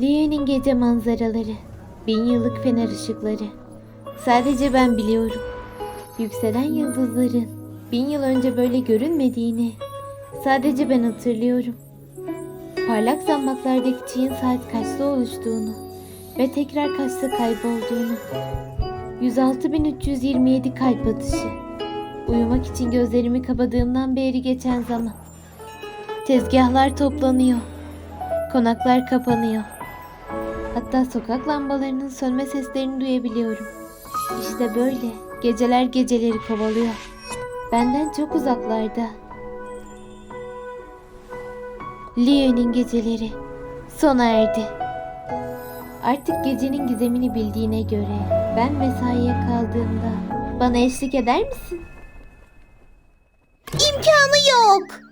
Lyon'in gece manzaraları, bin yıllık fener ışıkları. Sadece ben biliyorum. Yükselen yıldızların bin yıl önce böyle görünmediğini sadece ben hatırlıyorum. Parlak zambaklardaki çiğin saat kaçta oluştuğunu ve tekrar kaçta kaybolduğunu. 106.327 kalp atışı. Uyumak için gözlerimi kapadığımdan beri geçen zaman. Tezgahlar toplanıyor. Konaklar kapanıyor. Hatta sokak lambalarının sönme seslerini duyabiliyorum. İşte böyle geceler geceleri kovalıyor. Benden çok uzaklarda. Leo'nun geceleri sona erdi. Artık gecenin gizemini bildiğine göre ben mesaiye kaldığımda bana eşlik eder misin? İmkanı yok.